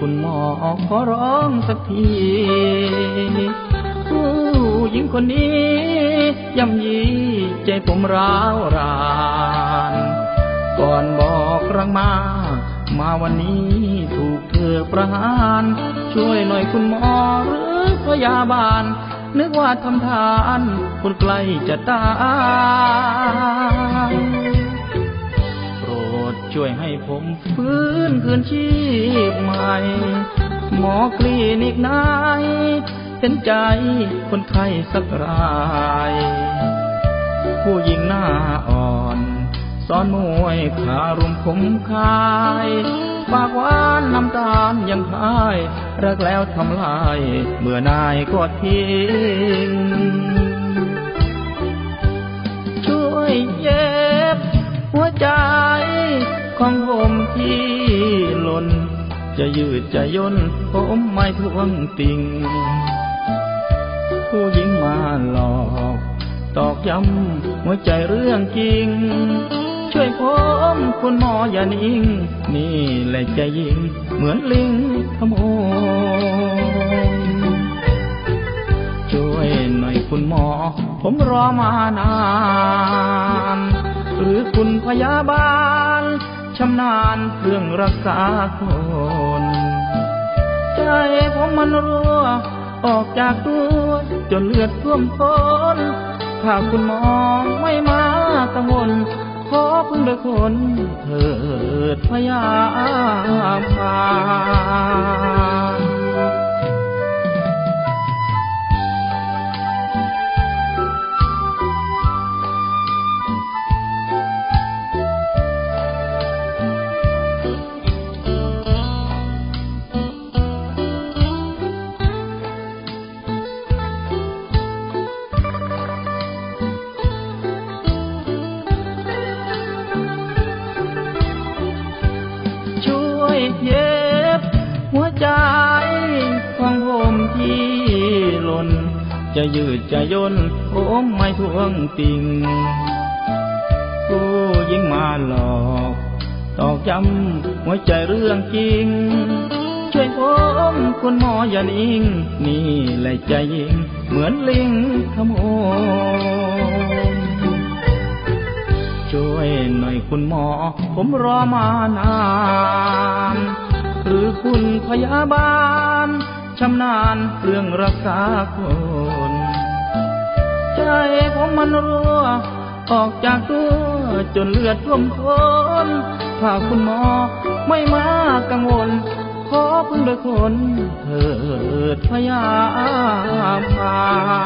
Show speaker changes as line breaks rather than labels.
คุณหมอขอร้องสักทีผู้หญิงคนนี้ย่ำยีใจผมร้าวรานก่อนบอกรังมามาวันนี้ถูกเธอประหาร ช่วยหน่อยคุณหมอหรือพยาบาล นึกว่าทำทานคนใกล้จะตายโปรดช่วยให้ผมฟื้นคืนชี หม่หมอคลินิกไหนเห็นใจคนไข้สักราย ผู้หญิงหน้าอ่อนสอนมวยขารุมขมคายปากหวานน้ำตาลยังพายรักแล้วทำลาย เมื่อนายก็ทิ้ง ช่วยเย็บหัวใจของผมที จะยืดจะย่นผมไม่ทวงติง ผู้หญิงมาหลอก ตอกย้ำหัวใจเรื่องจริง ช่วยผมคุณหมออย่านิ่ง นี่แหละใจยิง เหมือนลิงขโมยช่วยหน่อยคุณหมอ ผมรอมานาน หรือคุณพยาบาลชำนาญเครื่องรักษาคน นรัว ออกจากตัวจนเลือดท่วมท้นถ้าคุณมองไม่มากังวลขอพึ่งด้วยคนเถิดพยาพา ใจของผมที่หล่น จะยืดจะย่นผมไม่ทวงติงผู้หญิงมาหลอกตอกย้ำหัวใจเรื่องจริง ช่วยผมคุณหมออย่านิ่ง นี่แหละใจยิงเหมือนลิงขโมยช่วยหน่อยคุณหมอ ผมรอมานาน รือคุณพยาบาลชำนาญเรื่องรักษาคน ใจผมมันรั่วออกจากตัวจนเลือดท่วมท้นถ้าคุณหมอไม่มากังวล ขอพึ่งโดวยคนเถิดพยาบาล